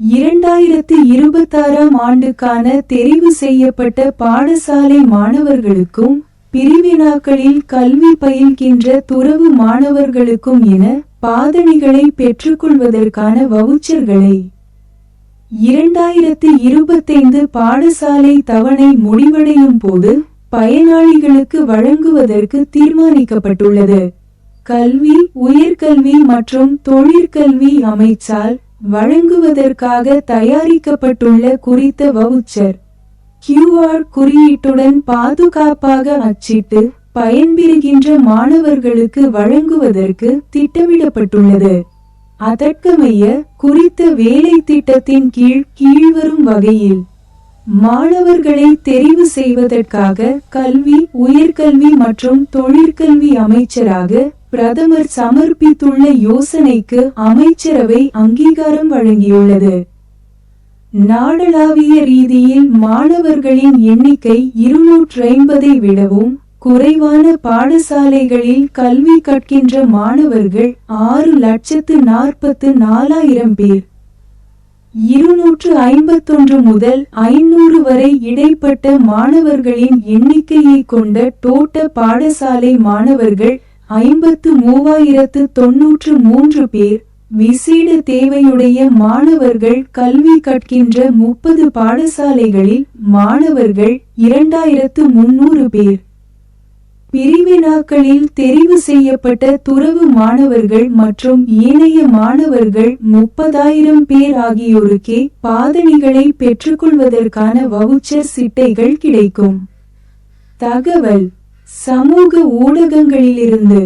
இரண்டாயிரத்து இருபத்தாறாம் ஆண்டுக்கான தெரிவு செய்யப்பட்ட பாடசாலை மாணவர்களுக்கும் பிரிவினாக்களில் கல்வி பயில்கின்ற துறவு மாணவர்களுக்கும் என பாதணிகளை பெற்றுக்கொள்வதற்கான வவுச்சர்களை. இரண்டாயிரத்து இருபத்தைந்து பாடசாலை தவணை முடிவடையும் போது பயனாளிகளுக்கு வழங்குவதற்கு தீர்மானிக்கப்பட்டுள்ளது. கல்வி உயர்கல்வி மற்றும் தொழிற்கல்வி அமைச்சால் வழங்குவதற்காக தயாரிக்கப்பட்டுள்ள குறித்த வவுச்சர். கியூஆர் குறியீட்டுடன் பாதுகாப்பாக அச்சிட்டு பயன்பெறுகின்ற மாணவர்களுக்கு வழங்குவதற்கு திட்டமிடப்பட்டுள்ளது. அதற்கமைய குறித்த வேலை திட்டத்தின் கீழ் கீழ்வரும் வகையில் மாணவர்களை தெரிவு செய்வதற்காக கல்வி உயர்கல்வி மற்றும் தொழிற்கல்வி அமைச்சராக பிரதமர் சமர்ப்பித்துள்ள யோசனைக்கு அமைச்சரவை அங்கீகாரம் வழங்கியுள்ளது. நாடளாவிய ரீதியில் மாணவர்களின் எண்ணிக்கை இருநூற்று ஐம்பதை விடவும் குறைவான பாடசாலைகளில் கல்வி கற்கின்ற மாணவர்கள் ஆறு லட்சத்து நாற்பத்து நாலாயிரம் பேர். இருநூற்று ஐம்பத்தொன்று முதல் ஐநூறு வரை இடைப்பட்ட மாணவர்களின் எண்ணிக்கையை கொண்ட தோட்ட பாடசாலை மாணவர்கள் ஐம்பத்து மூவாயிரத்து தொன்னூற்று மூன்று பேர் விசேட தேவையுடைய மாணவர்கள் கல்வி கற்கின்ற முப்பது பாடசாலைகளில் மாணவர்கள் இரண்டாயிரத்து முன்னூறு பேர். பிரிவினாக்களில் தெரிவு செய்யப்பட்ட துறவு மாணவர்கள் மற்றும் ஏனைய மாணவர்கள் முப்பதாயிரம் பேர் ஆகியோருக்கே பாதணிகளை பெற்றுக்கொள்வதற்கான வவுச்சர் சிட்டைகள் கிடைக்கும். தகவல் சமூக ஊடகங்களிலிருந்து